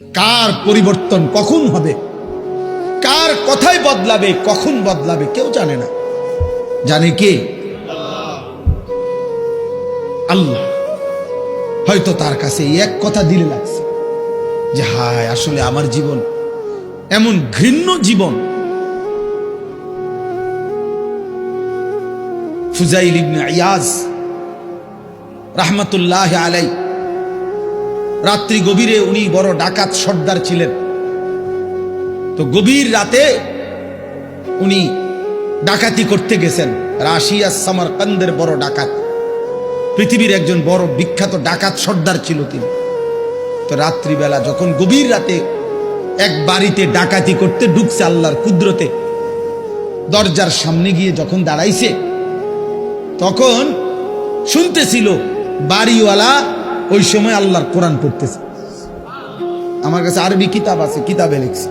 কার পরিবর্তন কখন হবে? কার কথাই বদলাবে, কখন বদলাবে, কেউ জানে না। জানে কে? আল্লাহ। হয়তো তার কাছে এক কথা দিলে লাগছে যে, হায়, আসলে আমার জীবন এমন ঘৃণ্য জীবন। ফুজাইল ইবনে ইয়াজ রাহমাতুল্লাহ আলাই রাত্রি গভীরে উনি বড় ডাকাত সর্দার ছিলেন। তো গভীর রাতে উনি ডাকাতি করতে গেছেন। রাশিয়া সামারকান্দের বড় ডাকাত। পৃথিবীর একজন বড় বিখ্যাত ডাকাত সর্দার ছিল তিনি। তো রাত্রিবেলা যখন গভীর রাতে এক বাড়িতে ডাকাতি করতে ঢুকছে আল্লাহর কুদরতে, দরজার সামনে গিয়ে যখন দাঁড়াইছে, তখন শুনতেছিল বাড়িওয়ালা ওই সময় আল্লাহর কোরআন পড়তেছে। আমার কাছে আরবি কিতাব আছে, কিতাবে লিখছে।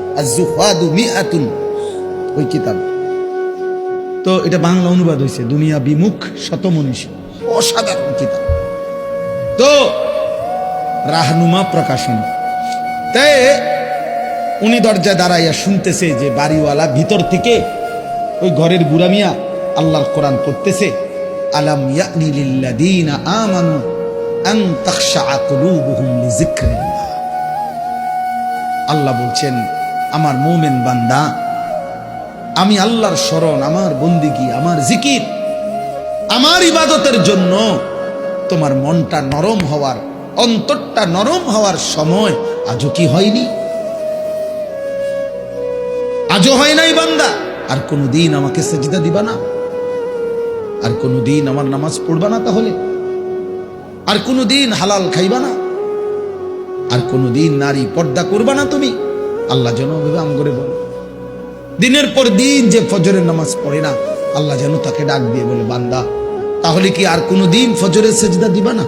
ওই কিতাব। তো এটা বাংলা অনুবাদ হয়েছে দুনিয়া বিমুখ শতমনীষী। অসাধারণ কিতাব। তো রাহনুমা প্রকাশন। তাই উনি দরজায় দাঁড়াইয়া শুনতেছে যে বাড়িওয়ালা ভিতর থেকে ওই ঘরের বুড়া মিয়া আল্লাহর কোরআন পড়তেছে। আলাম ইয়ানি লিল্লাযীনা আমানু আল্লাহ বলছেন, আমার মুমিন বান্দা, আমি আল্লাহর স্মরণ, আমার বন্দিগি, আমার জিকির, আমার ইবাদতের জন্য তোমার মনটা নরম হওয়ার, অন্তরটা নরম হওয়ার সময় আজও কি হয়নি? আজও হয় নাই বান্দা? আর কোনো দিন আমাকে সেজিদা দিবা না? আর কোনো দিন আমার নামাজ পড়বা না তাহলে? আর কোনো দিন হালাল খাইবা না। আর কোনো দিন নারী পর্দা করবা না তুমি। আল্লাহ যেন আম করে বলো। দিনের পর দিন যে ফজরের নামাজ পড়ে না, আল্লাহ যেন তাকে ডাক দিয়ে বলে, বান্দা, তাহলে কি আর কোনো দিন ফজরের সেজদা দিবা না?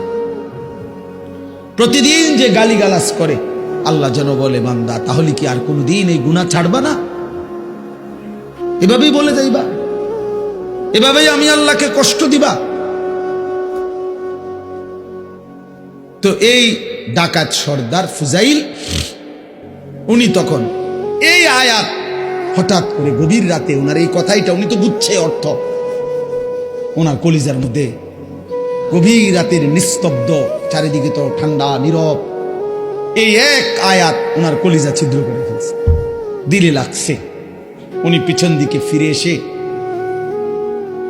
প্রতিদিন যে গালিগালাজ করে, আল্লাহ যেন বলে, বান্দা, তাহলে কি আর কোনো দিন এই গুণা ছাড়বা না? এভাবেই বলে যাইবা। এভাবেই আমি আল্লাহকে কষ্ট দিবা। তো এই ডাকাত সর্দার ফুজাইল, উনি তখন এই আয়াত হঠাৎ করে গভীর রাতে ওনার এই কথাইটা, উনি তো বুঝছে অর্থ। ওনার কলিজার মধ্যে গভীর রাতের নিস্তব্ধ, চারিদিকে তো ঠান্ডা, নীরব, এই এক আয়াত ওনার কলিজা ছিদ্র করে ফেলছে। দিলে লাগছে। উনি পিছন দিকে ফিরে এসে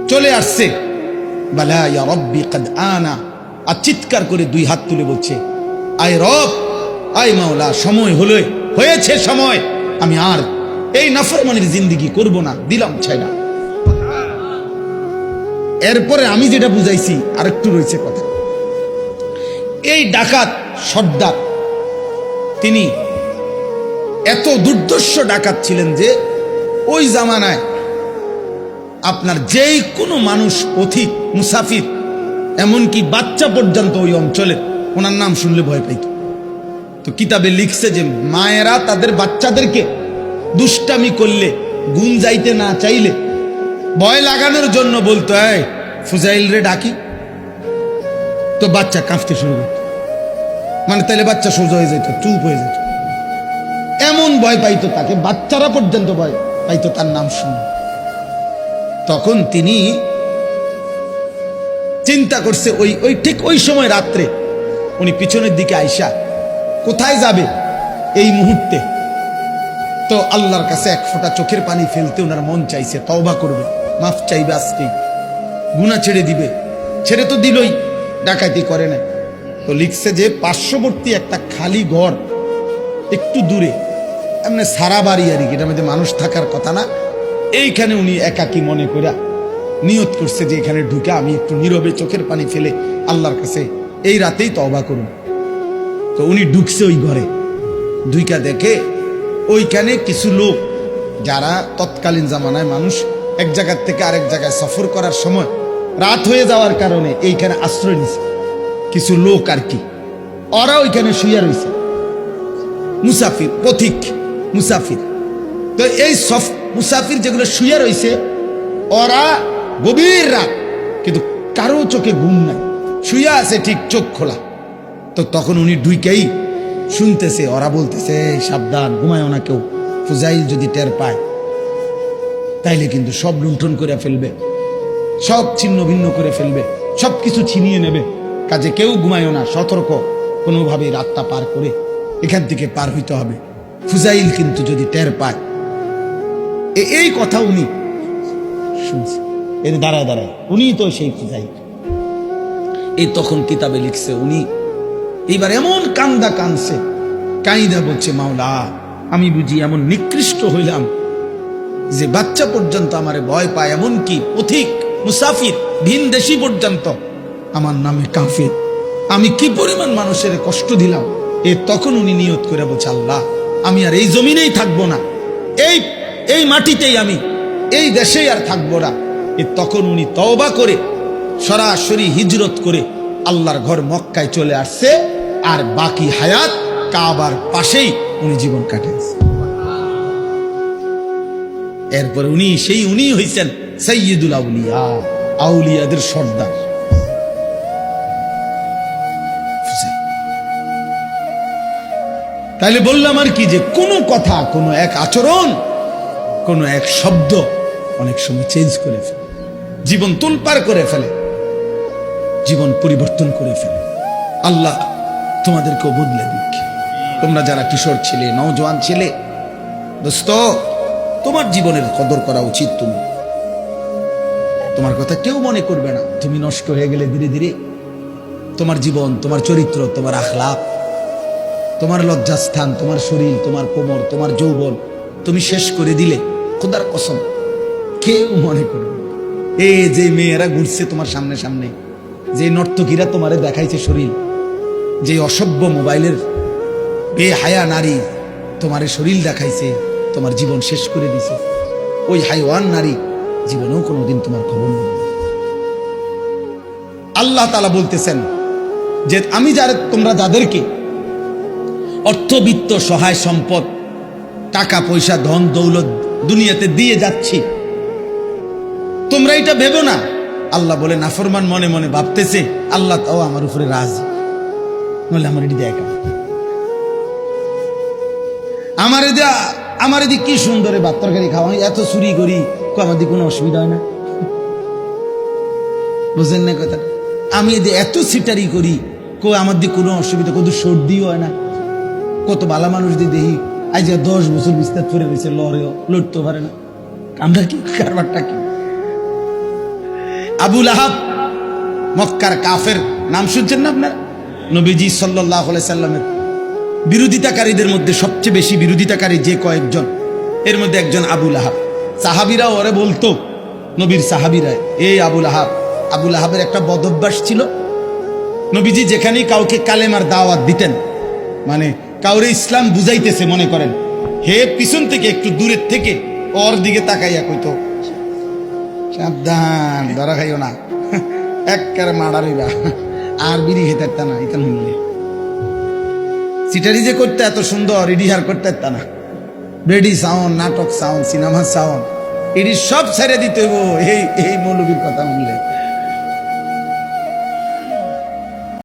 চলে আসছে। বালা রব্বি কদ আনা আর চিৎকার করে দুই হাত তুলে বলছে, আয় রব, আয় মাওলা, সময় হলো, হয়েছে সময়। আমি আর এই নাফরমানির জিন্দিগি করব না, দিলাম ছাইনা এরপরে আমি যেটা বুঝাইছি, আরেকটু রয়েছে কথা। এই ডাকাত সর্দার, তিনি এত দুর্দর্শ ডাকাত ছিলেন যে ওই জামানায় আপনার যেই কোনো মানুষ, পথিক, মুসাফির এমনকি বাচ্চা পর্যন্ত ওই অঞ্চলে ওনার নাম শুনলে ভয় পাইত। তো কিতাবে লিখছে যে মায়েরা তাদের বাচ্চাদেরকে দুষ্টামি করলে গুণ যাইতে না চাইলে ভয় লাগানোর জন্য বলতো, এই, ফুজাইল রে ডাকি। তো বাচ্চা কাঁপতে শুরু করত। মানে তাহলে বাচ্চা সোজা হয়ে যেত চুপ হয়ে যেত এমন ভয় পাইতো তাকে, বাচ্চারা পর্যন্ত ভয় পাইতো তার নাম শুনে। তখন তিনি চিন্তা করছে ওই ওই ঠিক ওই সময় রাত্রে। উনি পিছনের দিকে আইসা, কোথায় যাবে এই মুহূর্তে? তো আল্লাহর কাছে এক ফোঁটা চোখের পানি ফেলতে ওনার মন চাইছে, তওবা করবে, মাফ চাইবে আজকেই। গুণা ছেড়ে দিবে। ছেড়ে তো দিলই, ডাকাতি করে না তো লিখছে যে পার্শ্ববর্তী একটা খালি ঘর, একটু দূরে, এমনি সারা বাড়ি আর কি, এটার মধ্যে মানুষ থাকার কথা না। এইখানে উনি একাকি মনে করে নিয়ত করছে যে এখানে ঢুকে আমি একটু নীরবে চোখের পানি ফেলে আল্লাহর কাছে এই রাতেই তওবা করুন। তো উনি ঢুকছে ওই ঘরে। দুইকা দেখে ওইখানে কিছু লোক যারা তৎকালীন জামানায় মানুষ, এক জায়গার থেকে আরেক জায়গায় সফর করার সময় রাত হয়ে যাওয়ার কারণে এইখানে আশ্রয় নিছে। কিছু লোক আর কি। ওরা ওইখানে শুয়ে রয়েছে মুসাফির, পথিক মুসাফির। তো এই সফ, মুসাফির যেগুলো শুয়ে রয়েছে ওরা গভীর রাত, কিন্তু কারও চোখে ঘুম নাই। শুয়ে আছে ঠিক চোখ খোলা। তো তখন উনি ডুইকেই শুনতেছে, ওরা বলতেছে সাবধান ঘুমায় না কেউ। ফুজাইল যদি টের পায়, তাইলে কিন্তু সব লুণ্ঠন করে ফেলবে। সব ছিন্ন ভিন্ন করে ফেলবে। সব কিছু ছিনিয়ে নেবে। কাজে কেউ ঘুমায়ও না, সতর্ক। কোনোভাবে রাতটা পার করে এখান থেকে পার হইতে হবে। ফুজাইল কিন্তু যদি টের পায় এই কথা উনি শুনছে। এর দাঁড়ায় দাঁড়ায়। উনি তো সেই ফুজাইল এই তখন কিতাবে লিখছে উনি, এইবার এমন কান্দা কানছে কাইদা বলছে, মাওলা, আমি বুঝি এমন নিকৃষ্ট হইলাম যে বাচ্চা পর্যন্ত আমারে ভয় পায় এমন কি পথিক, মুসাফির, ভিন দেশি পর্যন্ত আমার নামে কাফের। আমি কি পরিমাণ মানুষের কষ্ট দিলাম? এ তখন উনি নিয়ত করে বলছে, আল্লাহ, আমি আর এই জমিনেই থাকব না। এই এই মাটিতেই আমি, এই দেশেই আর থাকব না। তখন উনি তওবা করে সরাসরি হিজরত করে আল্লাহর ঘর মক্কায় চলে আসছে। আর বাকি হায়াত কাবার পাশেই উনি জীবন কাটিয়েছে এরপরে উনি সেই উনি হইছেন সৈয়দুল আউলিয়া, আউলিয়াদের সর্দার। তাইলে বললাম আর কি যে, কোনো কথা, কোনো এক আচরণ, কোনো এক শব্দ অনেক সময় চেঞ্জ করে ফেলে। জীবন তুলপার করে ফেলে। জীবন পরিবর্তন করে ফেলে। আল্লাহ তোমাদেরকেও বদলে দিক। তোমরা যারা কিশোর ছেলে, নওজোয়ান ছেলে, দোস্ত, তোমার জীবনের কদর করা উচিত তুমি। তোমার কথা কেউ মনে করবে না। তুমি নষ্ট হয়ে গেলে ধীরে ধীরে তোমার জীবন, তোমার চরিত্র, তোমার আখলাপ, তোমার লজ্জাস্থান, তোমার শরীর, তোমার কোমর, তোমার যৌবন তুমি শেষ করে দিলে খোদার কসম কেউ মনে করবে এই যে মেয়েরা ঘুরছে তোমার সামনে সামনে, যে নর্তকীরা তোমারে দেখাইছে শরীর, যে অসভ্য মোবাইলের বেহায়া নারী তোমারে শরীর দেখাইছে, তোমার জীবন শেষ করে দিছে ওই হাইওয়ান নারী জীবনেও কোনোদিন তোমার খবর নেবে না। আল্লাহ তালা বলতেছেন যে আমি যারা তোমরা যাদেরকে অর্থবিত্ত সহায়, সম্পদ, টাকা, পয়সা, ধন, দৌলত দুনিয়াতে দিয়ে যাচ্ছি তোমরা এটা ভেবো না। আল্লাহ বলে, নাফরমান মনে মনে ভাবতেছে, আল্লাহ তাও আমার উপরে রাজ। বলে আমার এটি দেখা আমার এদি আমার এদিকে কি সুন্দরে ভাত তরকারি খাওয়া এত চুরি করি আমার দিকে কোনো অসুবিধা হয় না। বুঝলেন না কথা আমি এদি এত সিটারি করি, কো আমার দিকে কোনো অসুবিধা কত সর্দিও হয় না। কত ভালো মানুষ দিয়ে দেখি, আজ দশ বছর বিস্তার করে রয়েছে, লড়েও লড়তে পারে না। আমরা কি কারবারটা কি? আবুল আহাব মক্কার কাফের। নাম শুনছেন না আপনার? নবীজি সাল্লাহ সাল্লামের বিরোধিতাকারীদের মধ্যে সবচেয়ে বেশি বিরোধিতাকারী যে কয়েকজন, এর মধ্যে একজন আবুল আহাব সাহাবিরা ওরে বলতো, নবীর সাহাবিরা এই আবুল আহাব আবুল আহাবের একটা বদভ্যাস ছিল। নবীজি যেখানেই কাউকে কালেমার দাওয়াত দিতেন মানে কাউরে ইসলাম বুঝাইতেছে মনে করেন, হে পিছন থেকে, একটু দূরের থেকে, ওর দিকে তাকাইয়া কইতো সাবধান, ধরা খাইও না। একবারে মারারিবা আর বিড়ি খেতে না ইতান হইলে। সিটারি যে করতে এত সুন্দর, ইডিহার করতে না। রেডি সাউন্ড, নাটক সাউন্ড, সিনেমা সাউন্ড এটি সব ছেড়ে দিতে হইব, এই এই মৌলবীর কথা বললে